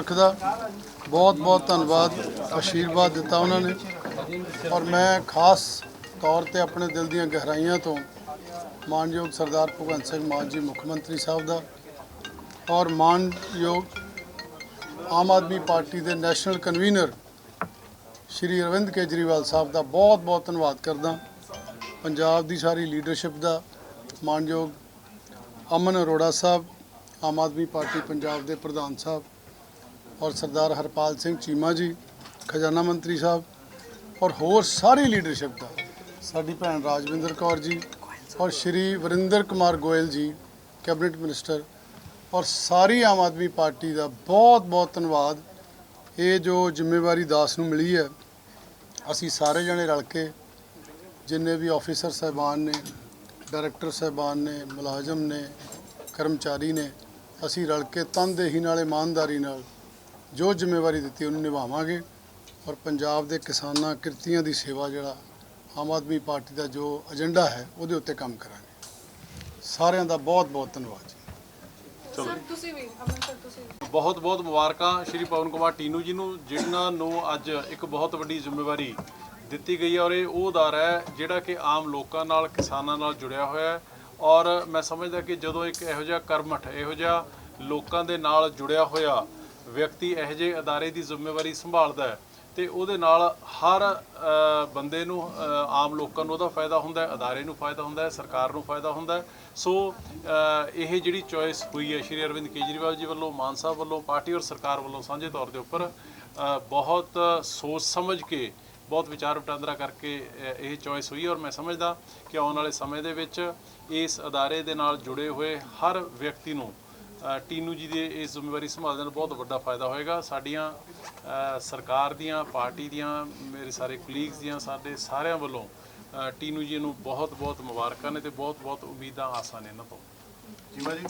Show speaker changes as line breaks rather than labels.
ਰੱਖਦਾ ਬਹੁਤ ਬਹੁਤ ਧੰਨਵਾਦ ਆਸ਼ੀਰਵਾਦ ਦਿੱਤਾ ਉਹਨਾਂ ਨੇ। ਔਰ ਮੈਂ ਖਾਸ ਤੌਰ ਤੇ ਆਪਣੇ ਦਿਲ ਦੀਆਂ ਗਹਿਰਾਈਆਂ ਤੋਂ ਮਾਨਯੋਗ ਸਰਦਾਰ ਭਗਵੰਤ ਸਿੰਘ ਮਾਨ ਜੀ, ਮੁੱਖ ਮੰਤਰੀ ਸਾਹਿਬ ਦਾ ਔਰ ਮਾਨਯੋਗ ਆਮ ਆਦਮੀ ਪਾਰਟੀ ਦੇ ਨੈਸ਼ਨਲ ਕਨਵੀਨਰ ਸ਼੍ਰੀ ਅਰਵਿੰਦ ਕੇਜਰੀਵਾਲ ਸਾਹਿਬ ਦਾ ਬਹੁਤ ਬਹੁਤ ਧੰਨਵਾਦ ਕਰਦਾ। ਪੰਜਾਬ ਦੀ ਸਾਰੀ ਲੀਡਰਸ਼ਿਪ ਦਾ ਮਾਨਯੋਗ ਅਮਨ ਅਰੋੜਾ ਸਾਹਿਬ, ਆਮ ਆਦਮੀ ਪਾਰਟੀ ਪੰਜਾਬ ਦੇ ਪ੍ਰਧਾਨ ਸਾਹਿਬ ਔਰ ਸਰਦਾਰ ਹਰਪਾਲ ਸਿੰਘ ਚੀਮਾ ਜੀ, ਖਜ਼ਾਨਾ ਮੰਤਰੀ ਸਾਹਿਬ ਔਰ ਹੋਰ ਸਾਰੀ ਲੀਡਰਸ਼ਿਪ ਦਾ। ਸਾਡੀ ਭੈਣ ਰਾਜਵਿੰਦਰ ਕੌਰ ਜੀ ਔਰ ਸ਼੍ਰੀ ਵਰਿੰਦਰ ਕੁਮਾਰ ਗੋਇਲ ਜੀ, ਕੈਬਨਿਟ ਮਿਨਿਸਟਰ ਔਰ ਸਾਰੀ ਆਮ ਆਦਮੀ ਪਾਰਟੀ ਦਾ ਬਹੁਤ ਬਹੁਤ ਧੰਨਵਾਦ। ਇਹ ਜੋ ਜ਼ਿੰਮੇਵਾਰੀ ਦਾਸ ਨੂੰ ਮਿਲੀ ਹੈ, ਅਸੀਂ ਸਾਰੇ ਜਣੇ ਰਲ ਕੇ ਜਿੰਨੇ ਵੀ ਆਫੀਸਰ ਸਹਿਬਾਨ ਨੇ ਡਾਇਰੈਕਟਰ ਸਹਿਬਾਨ ਨੇ, ਮੁਲਾਜ਼ਮ ਨੇ, ਕਰਮਚਾਰੀ ਨੇ, ਅਸੀਂ ਰਲ ਕੇ ਤਨਦੇਹੀ ਨਾਲ, ਇਮਾਨਦਾਰੀ ਨਾਲ ਜੋ ਜ਼ਿੰਮੇਵਾਰੀ ਦਿੱਤੀ ਉਹਨੂੰ ਨਿਭਾਵਾਂਗੇ। ਔਰ ਪੰਜਾਬ ਦੇ ਕਿਸਾਨਾਂ ਕਿਰਤੀਆਂ ਦੀ ਸੇਵਾ ਜਿਹੜਾ ਆਮ ਆਦਮੀ ਪਾਰਟੀ ਦਾ ਜੋ ਏਜੰਡਾ ਹੈ ਉਹਦੇ ਉੱਤੇ ਕੰਮ ਕਰਾਂਗੇ। ਸਾਰਿਆਂ ਦਾ ਬਹੁਤ ਬਹੁਤ ਧੰਨਵਾਦ ਜੀ।
ਸਰ ਤੁਸੀਂ ਵੀ ਅਮਨ ਸਰ ਤੁਸੀਂ ਵੀ।
ਬਹੁਤ ਬਹੁਤ ਮੁਬਾਰਕਾਂ ਸ਼੍ਰੀ ਪਵਨ ਕੁਮਾਰ ਟੀਨੂ ਜੀ ਨੂੰ ਜਿਨ੍ਹਾਂ ਨੂੰ ਅੱਜ ਇੱਕ ਬਹੁਤ ਵੱਡੀ ਜ਼ਿੰਮੇਵਾਰੀ ਦਿੱਤੀ ਗਈ ਹੈ। ਔਰ ਇਹ ਉਹ ਅਦਾਰਾ ਹੈ ਜਿਹੜਾ ਕਿ ਆਮ ਲੋਕਾਂ ਨਾਲ ਕਿਸਾਨਾਂ ਨਾਲ ਜੁੜਿਆ ਹੋਇਆ ਹੈ। ਔਰ ਮੈਂ ਸਮਝਦਾ ਕਿ ਜਦੋਂ ਇੱਕ ਇਹੋ ਜਿਹਾ ਕਰਮਠ ਇਹੋ ਜਿਹਾ ਲੋਕਾਂ ਦੇ ਨਾਲ ਜੁੜਿਆ ਹੋਇਆ ਵਿਅਕਤੀ ਇਹੋ ਜਿਹੇ ਅਦਾਰੇ ਦੀ ਜ਼ਿੰਮੇਵਾਰੀ ਸੰਭਾਲਦਾ ਹੈ ਤੇ ਉਹਦੇ ਨਾਲ ਹਰ ਬੰਦੇ ਨੂੰ ਆਮ ਲੋਕਾਂ ਨੂੰ ਉਹਦਾ ਫਾਇਦਾ ਹੁੰਦਾ ਹੈ, ਅਦਾਰੇ ਨੂੰ ਫਾਇਦਾ ਹੁੰਦਾ ਹੈ, ਸਰਕਾਰ ਨੂੰ ਫਾਇਦਾ ਹੁੰਦਾ ਹੈ। ਸੋ ਇਹ ਜਿਹੜੀ ਚੋਇਸ ਹੋਈ ਹੈ ਸ਼੍ਰੀ ਅਰਵਿੰਦ ਕੇਜਰੀਵਾਲ ਜੀ ਵੱਲੋਂ, ਮਾਨ ਸਾਹਿਬ ਵੱਲੋਂ, ਪਾਰਟੀ ਔਰ ਸਰਕਾਰ ਵੱਲੋਂ ਸਾਂਝੇ ਤੌਰ ਦੇ ਉੱਪਰ ਬਹੁਤ ਸੋਚ ਸਮਝ ਕੇ, ਬਹੁਤ ਵਿਚਾਰ ਵਟਾਂਦਰਾ ਕਰਕੇ ਇਹ ਚੋਇਸ ਹੋਈ ਔਰ ਮੈਂ ਸਮਝਦਾ ਕਿ ਆਉਣ ਵਾਲੇ ਸਮੇਂ ਦੇ ਵਿੱਚ ਇਸ ਅਦਾਰੇ ਦੇ ਨਾਲ ਜੁੜੇ ਹੋਏ ਹਰ ਵਿਅਕਤੀ ਨੂੰ ਟੀਨੂ ਜੀ ਦੇ ਇਸ ਜ਼ਿੰਮੇਵਾਰੀ ਸੰਭਾਲਣ ਨਾਲ ਬਹੁਤ ਵੱਡਾ ਫਾਇਦਾ ਹੋਏਗਾ। ਸਾਡੀਆਂ ਸਰਕਾਰ ਦੀਆਂ, ਪਾਰਟੀ ਦੀਆਂ, ਮੇਰੇ ਸਾਰੇ ਕੁਲੀਗਸ ਦੀਆਂ, ਸਾਡੇ ਸਾਰਿਆਂ ਵੱਲੋਂ ਟੀਨੂ ਜੀ ਨੂੰ ਬਹੁਤ ਬਹੁਤ ਮੁਬਾਰਕਾਂ ਨੇ ਤੇ ਬਹੁਤ ਬਹੁਤ ਉਮੀਦਾਂ, ਆਸਾਂ ਨੇ ਇਹਨਾਂ ਤੋਂ।
ਜੀਮਾ ਜੀ